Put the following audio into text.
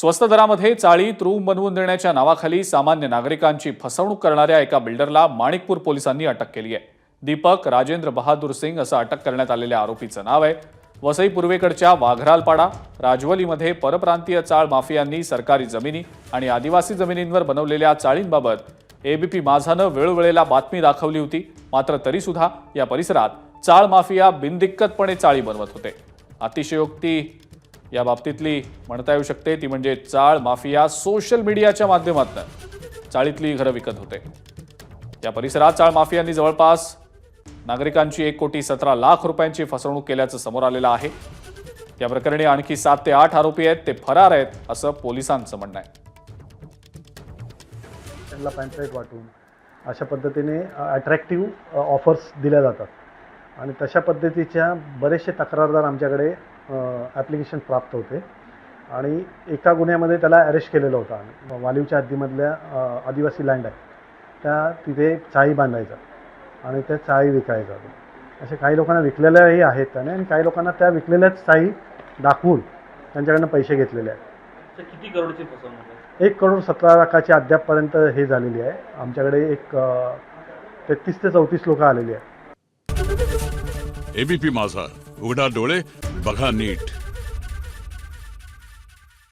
स्वस्त दरामध्ये चाळीत रूम बनवून देण्याच्या नावाखाली सामान्य नागरिकांची फसवणूक करणाऱ्या एका बिल्डरला माणिकपूर पोलिसांनी अटक केली आहे. दीपक राजेंद्र बहादूर सिंग असं अटक करण्यात आलेल्या आरोपीचं नाव आहे. वसई पूर्वेकडच्या वाघरालपाडा राजवलीमध्ये परप्रांतीय चाळ माफियांनी सरकारी जमिनी आणि आदिवासी जमिनींवर बनवलेल्या चाळींबाबत एबीपी माझानं वेळोवेळेला बातमी दाखवली होती. मात्र तरीसुद्धा या परिसरात चाळ माफिया बिनदिक्कतपणे चाळी बनवत होते. अतिशयोक्ती या बाबतीतली म्हणता येऊ शकते ती म्हणजे चाळ माफिया सोशल मीडियाच्या माध्यमातून. चाळीतली घरं विकत होते. या परिसरात चाळ माफियांनी जवळपास नागरिकांची एक कोटी सतरा लाख रुपयांची फसवणूक केल्याचं समोर आलेलं आहे. या प्रकरणी आणखी सात ते आठ आरोपी आहेत ते फरार आहेत असं पोलिसांचं म्हणणं आहे. त्यांना पॅम्पलेट वाटून अशा पद्धतीने अट्रॅक्टिव्ह ऑफर्स दिल्या जातात. आणि तशा पद्धतीच्या बरेचसे तक्रारदार आमच्याकडे ॲप्लिकेशन प्राप्त होते. आणि एका गुन्ह्यामध्ये त्याला अरेस्ट केलेलं होतं आम्ही. वालीवच्या हद्दीमधल्या आदिवासी लँड आहे. त्या तिथे चाळी बांधायचा. आणि त्या चाळी विकायचा. असे काही लोकांना विकलेल्याही आहेत त्याने आणि काही लोकांना त्या विकलेल्याच चाळी दाखवून त्यांच्याकडनं पैसे घेतलेले आहेत. तर किती करोडची फसवणूक आहे? एक करोड सतरा लाखाची अद्यापपर्यंत हे झालेली आहे. आमच्याकडे एक तेहतीस ते चौतीस लोक आलेली आहेत. एबीपी माझा. उघडा डोळे बघा नीट.